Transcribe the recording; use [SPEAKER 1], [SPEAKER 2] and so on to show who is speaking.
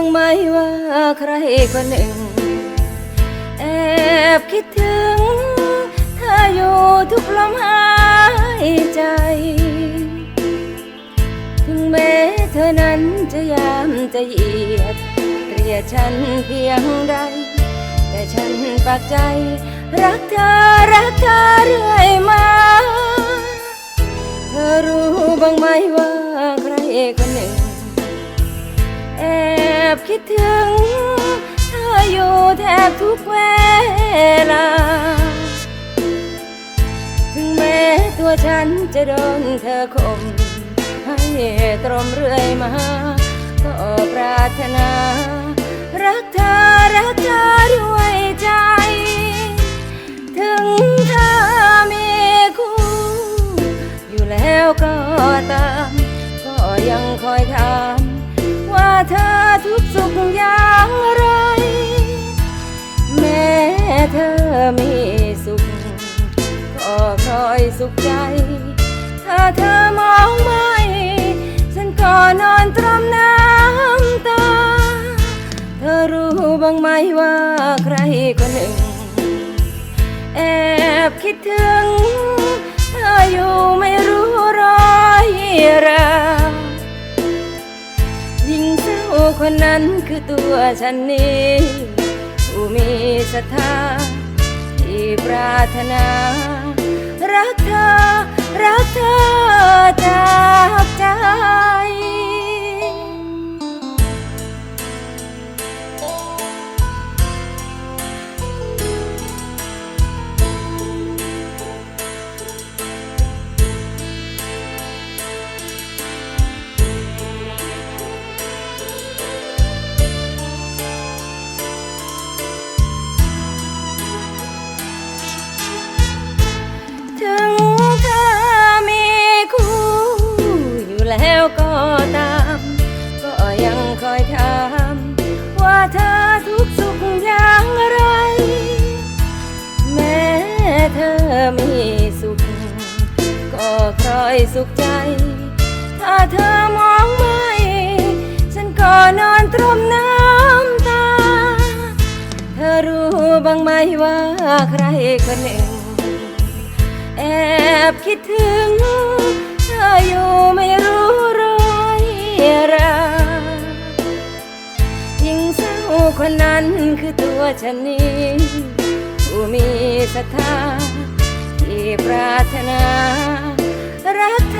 [SPEAKER 1] องไหมว่าใครคนหนึ่ง แอบคิดถึง เธออยู่ทุกลมหายใจ ถึงแม้เธอนั้นจะยามจะเหยียดเกลียดฉันเพียงใด แต่ฉันปักใจ รักเธอรักเธอเรื่อยมา เธอรู้บ้างไหมว่า บคิดถึง เธออยู่แทบทุกเวลา ถึงแม้ตัวฉันจะโดนเธอข่มให้ตรมเรื่อยมา ก็ปรารถนา รักเธอรักเธอด้วย มีสุข ก็คอยสุขใจ ถ้าเธอมองไม่ ฉันก็นอนตรมน้ำตา เธอรู้บ้างไหมว่าใครคนหนึ่ง แอบคิดถึง เธออยู่ไม่รู้ร้อยรายิ่งเศร้าคนนั้นคือตัวฉันนี้ผู้มีศรัทธา ปรารถนา รักเธอ รักเธอจากใจ แล้วก็ตาม ก็ยังคอยถาม ว่าเธอทุกสุขอย่างไร แม้เธอมีสุข ก็คอยสุขใจ ถ้าเธอมองไม่ ฉันก็นอนตรมน้ำตา เธอรู้บ้างไหมว่าใครคนหนึ่ง แอบคิดถึงเธอ นั้นคือตัวฉันนี้ผู้มีศรัทธาที่ปรารถนารักเธอรักเธอ